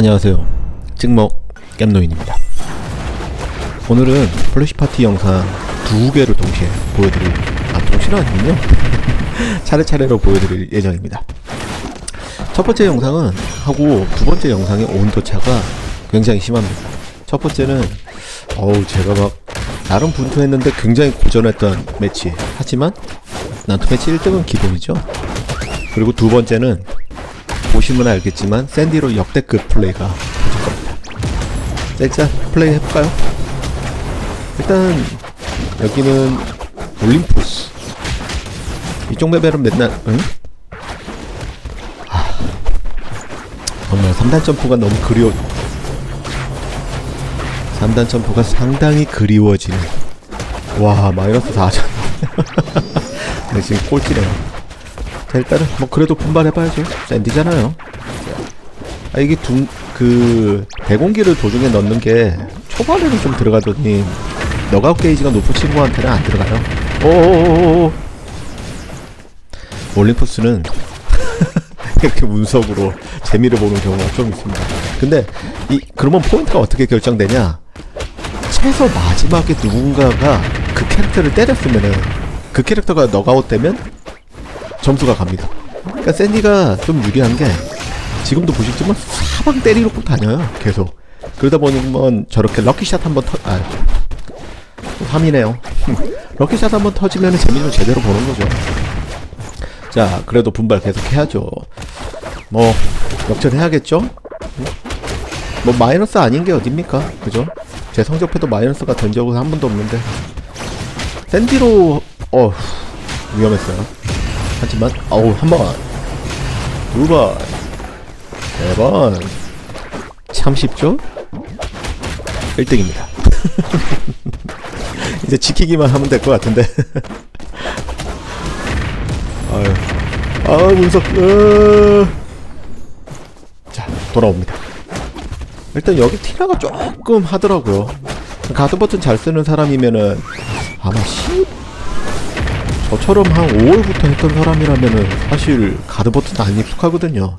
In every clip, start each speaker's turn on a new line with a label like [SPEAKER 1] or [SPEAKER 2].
[SPEAKER 1] 안녕하세요. 찍먹 겜노인입니다. 오늘은 플래시 파티 영상 두 개를 동시에 보여드릴, 아, 동시는 아니군요. 차례차례로 보여드릴 예정입니다. 첫 번째 영상은 하고 두 번째 영상의 온도차가 굉장히 심합니다. 첫 번째는, 어우, 제가 막, 나름 분투했는데 굉장히 고전했던 매치. 하지만, 난투 매치 1등은 기본이죠. 그리고 두 번째는, 보시면 알겠지만 샌디로 역대급 플레이가 터질 겁니다. 자, 일단 플레이 해볼까요? 일단 여기는 올림푸스 이쪽 레벨은 맨날 응? 아, 정말 3단 점프가 너무 그리워 3단 점프가 상당히 그리워지는 와 마이너스 4점 네, 지금 꼴찌네요 자 일단은 뭐 그래도 분발해봐야죠. 샌디잖아요. 아 이게 두, 그 대공기를 도중에 넣는 게 초반에는 좀 들어가더니 너가웃 게이지가 높은 친구한테는 안 들어가요. 오오오오. 올림푸스는 이렇게 운석으로 재미를 보는 경우가 좀 있습니다. 근데 이 그러면 포인트가 어떻게 결정되냐? 최소 마지막에 누군가가 그 캐릭터를 때렸으면은 그 캐릭터가 너가웃 되면 점수가 갑니다. 그러니까 샌디가 좀 유리한 게 지금도 보시지만 사방 때리놓고 다녀요. 계속. 그러다 보면 저렇게 럭키샷 한번 터, 아, 3이네요. 럭키샷 한번 터지면 재미를 제대로 보는 거죠. 자, 그래도 분발 계속 해야죠. 뭐, 역전해야겠죠? 뭐, 마이너스 아닌 게 어딥니까? 그죠? 제 성적표도 마이너스가 된 적은 한 번도 없는데. 샌디로, 어 위험했어요. 하지만 어우 한 번, 두 번, 세 번, 참 쉽죠? 1등입니다. 이제 지키기만 하면 될 것 같은데. 아유, 아 문석, 으... 자 돌아옵니다. 일단 여기 티라가 조금 하더라고요. 가드 버튼 잘 쓰는 사람이면은 아마 10 저처럼 한 5월부터 했던 사람이라면은 사실 가드 버튼 안 익숙하거든요.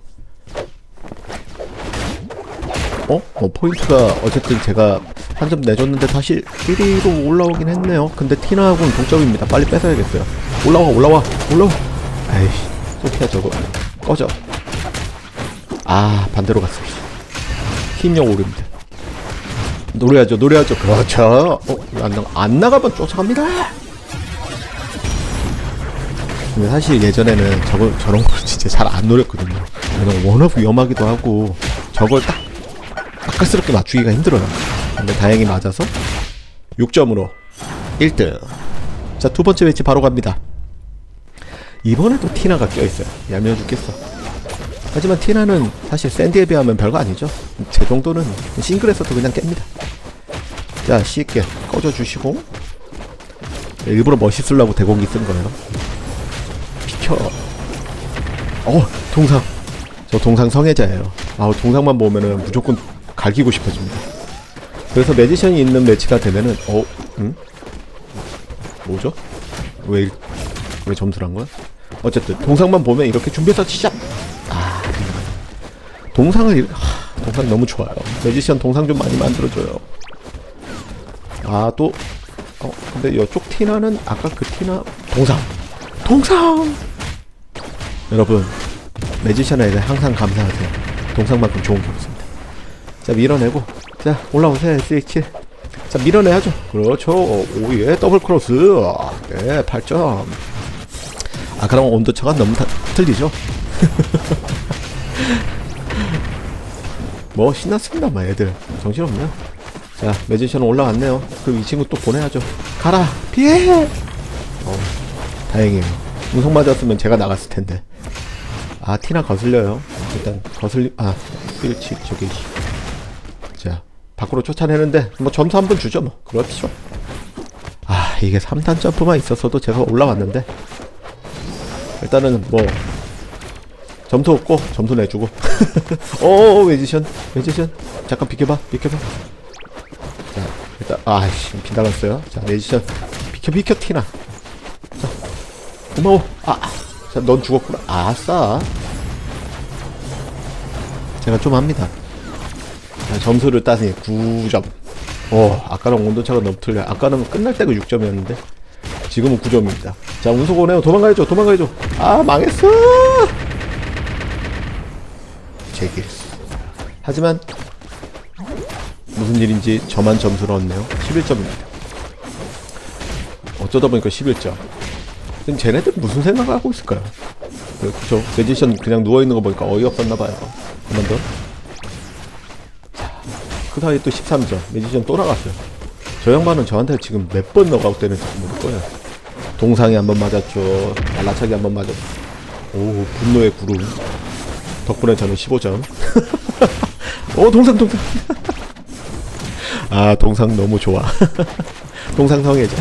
[SPEAKER 1] 어? 뭐 포인트가 어쨌든 제가 한 점 내줬는데 다시 1위로 올라오긴 했네요. 근데 티나하고는 동점입니다. 빨리 뺏어야겠어요. 올라와 올라와 올라와. 아이씨 소피아 저거 꺼져. 아 반대로 갔어. 힘력 오릅니다. 노래하죠 노래하죠. 그렇죠. 어? 안, 나, 안 나가면 쫓아갑니다. 근데 사실 예전에는 저거 저런 걸 진짜 잘 안 노렸거든요. 왜냐면 워낙 위험하기도 하고 저걸 딱 아까스럽게 맞추기가 힘들어요. 근데 다행히 맞아서 6점으로 1등. 자, 두 번째 매치 바로 갑니다. 이번에도 티나가 껴있어요. 얄미워 죽겠어. 하지만 티나는 사실 샌디에 비하면 별거 아니죠. 제 정도는 싱글에서도 그냥 깹니다. 자, 쉽게 꺼져주시고 일부러 멋있으려고 대공기 쓴 거예요. 비켜. 어, 동상. 저 동상 성애자예요. 아, 동상만 보면은 무조건 갈기고 싶어집니다. 그래서 매지션이 있는 매치가 되면은 어, 응? 뭐죠? 왜, 일- 왜 점수란 거야? 어쨌든 동상만 보면 이렇게 준비해서 시작. 아, 동상을 이- 하, 동상 너무 좋아요. 매지션 동상 좀 많이 만들어줘요. 아, 또 어, 근데 이쪽 티나는 아까 그 티나 동상, 동상. 여러분 매지션에 대해 항상 감사하세요. 동상만큼 좋은 게 없습니다. 자 밀어내고 자 올라오세요 SH. 자 밀어내야죠. 그렇죠. 오예 더블 크로스. 예 8점. 아 그럼 온도차가 너무 다, 틀리죠? 뭐 신났습니다 막 애들 정신없네. 자 매지션 올라왔네요. 그이 친구 또 보내야죠. 가라 피해. 어 다행이에요. 운석 맞았으면 제가 나갔을 텐데. 아 티나 거슬려요. 일단 거슬리 아 스위치 저기. 자 밖으로 쫓아내는데 뭐 점수 한 번 주죠 뭐. 그렇죠. 아 이게 3단 점프만 있었어도 제가 올라왔는데. 일단은 뭐 점수 없고 점수 내주고. 어 매지션 매지션. 잠깐 비켜봐 비켜봐. 자 일단 아씨 빗나갔어요. 자 매지션. 비켜 비켜 티나. 자 고마워 아 자, 넌 죽었구나. 아싸. 제가 좀 합니다. 점수를 따지니 9점. 어, 아까랑 온도차가 너무 틀려. 아까는 끝날 때가 6점이었는데 지금은 9점입니다. 자, 운석 오네요. 도망가야죠. 도망가야죠. 아, 망했어. 제길. 하지만 무슨 일인지 저만 점수를 얻네요. 11점입니다. 어쩌다 보니까 11점. 쟤네들 무슨 생각을 하고 있을까요? 그, 그쵸. 매지션 그냥 누워있는 거 보니까 어이없었나봐요. 한번 더. 자, 그 사이에 또 13점. 매지션 또 나갔어요. 저 양반은 저한테 지금 몇 번 너가웃 되는지 모를 거예요. 동상이 한번 맞았죠. 날라차기 한번 맞았죠. 오, 분노의 구름. 덕분에 저는 15점. 오, 동상, 동상. 아, 동상 너무 좋아. 동상 성애자.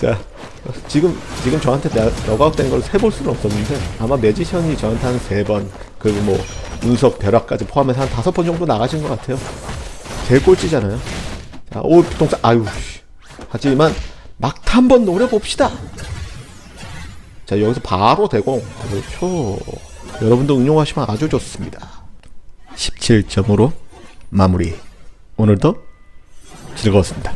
[SPEAKER 1] 자, 지금, 지금 저한테 나- 너가웃 된 걸 세 볼 수는 없었는데, 아마 매지션이 저한테 한 세 번, 그리고 뭐, 운석, 벼락까지 포함해서 한 다섯 번 정도 나가신 것 같아요. 제일 꼴찌잖아요. 자, 오, 동상, 아유, 씨. 하지만, 막타 한번 노려봅시다. 자, 여기서 바로 대공. 그렇죠. 여러분도 응용하시면 아주 좋습니다. 17점으로 마무리. 오늘도 즐거웠습니다.